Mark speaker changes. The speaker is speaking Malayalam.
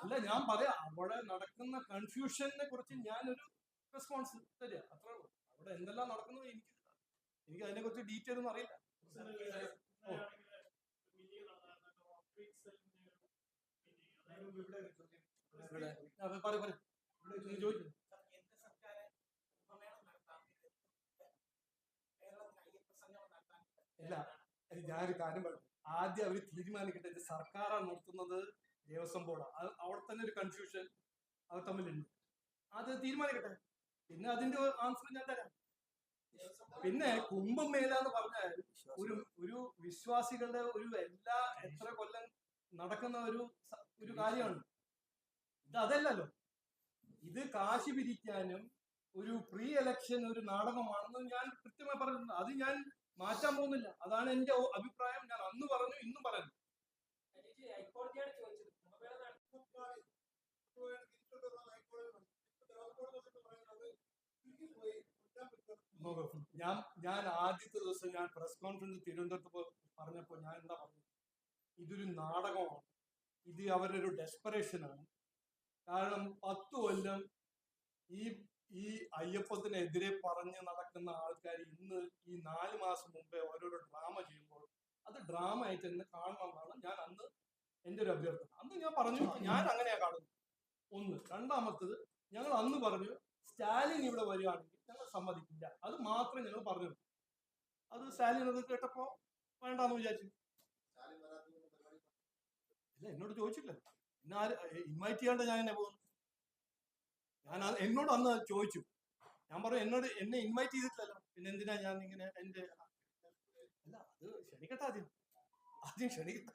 Speaker 1: അല്ല ഞാൻ പറയാം അവിടെ നടക്കുന്ന കൺഫ്യൂഷനെ കുറിച്ച് ഞാനൊരു റെസ്പോൺസ് തരിക. അത്രേ ഉള്ളൂ. അവിടെ എന്തെല്ലാം നടക്കുന്നത് എനിക്ക് എനിക്ക് അതിനെ കുറിച്ച് ഡീറ്റെയിൽ ഒന്നും അറിയില്ല. ഇല്ല ഞാനൊരു കാര്യം പറയും ആദ്യം അവർ തീരുമാനിക്കട്ടെ സർക്കാരാണ് നടത്തുന്നത് ദേവസ്വം ബോർഡാണ് അവിടെ തന്നെ ഒരു കൺഫ്യൂഷൻ അവർ തമ്മിലുണ്ട്. അത് തീരുമാനിക്കട്ടെ? പിന്നെ അതിന്റെ ആൻസർ ഞാൻ തരാം. പിന്നെ കുംഭമേള എന്ന് പറഞ്ഞാൽ ഒരു ഒരു വിശ്വാസികളുടെ ഒരു എല്ലാ എത്ര കൊല്ലം നടക്കുന്ന ഒരു ഒരു കാര്യമാണ്. ഇത് അതല്ലല്ലോ. ഇത് കാശി പിരിക്കാനും ഒരു പ്രീ എലക്ഷൻ ഒരു നാടകമാണെന്ന് ഞാൻ കൃത്യമായി പറഞ്ഞിട്ടുണ്ട്. അത് ഞാൻ മാറ്റാൻ പോകുന്നില്ല. അതാണ് എന്റെ അഭിപ്രായം. ഞാൻ അന്ന് പറഞ്ഞു ഇന്നും പറഞ്ഞു. ഞാൻ ഞാൻ ആദ്യത്തെ ദിവസം ഞാൻ പ്രസ് കോൺഫറൻസ് തിരുവനന്തപുരത്ത് പറഞ്ഞപ്പോൾ ഞാൻ എന്താ പറഞ്ഞത് ഇതൊരു നാടകമാണ്. ഇത് അവരുടെ ഒരു ഡെസ്പറേഷനാണ് കാരണം പത്ത് കൊല്ലം ഈ ഈ അയ്യപ്പത്തിനെതിരെ പറഞ്ഞ് നടക്കുന്ന ആൾക്കാർ ഇന്ന് ഈ നാല് മാസം മുമ്പേ ഓരോരോ ഡ്രാമ ചെയ്യുമ്പോൾ അത് ഡ്രാമ ആയിട്ട് തന്നെ കാണണമെന്നാണ് ഞാൻ അന്ന് എന്റെ ഒരു അഭ്യർത്ഥന. അന്ന് ഞാൻ പറഞ്ഞു ഞാൻ അങ്ങനെയാണ് കാണുന്നത്. ഒന്ന്. രണ്ടാമത്തത് ഞങ്ങൾ അന്ന് പറഞ്ഞു സ്റ്റാലിൻ ഇവിടെ വരികയാണെങ്കിൽ ഞങ്ങൾ സമ്മതിക്കില്ല. അത് മാത്രമേ ഞങ്ങൾ പറഞ്ഞു അത് സ്റ്റാലിൻ അത് കേട്ടപ്പോ വേണ്ടാന്ന് വിചാരിച്ചു. ഇല്ല എന്നോട് ചോദിച്ചില്ല എന്നെ ഇൻവൈറ്റ് ചെയ്യാണ്ട് ഞാൻ എന്നെ പോകുന്നു. ഞാൻ എന്നോട് അന്ന് ചോദിച്ചു. ഞാൻ പറഞ്ഞു എന്നോട് എന്നെ ഇൻവൈറ്റ് ചെയ്തിട്ടില്ലല്ലോ. പിന്നെ എന്തിനാ ഞാൻ ഇങ്ങനെ എന്റെ അല്ല അത് ക്ഷണിക്കട്ടെ ആദ്യം. ആദ്യം ക്ഷണിക്കട്ടെ.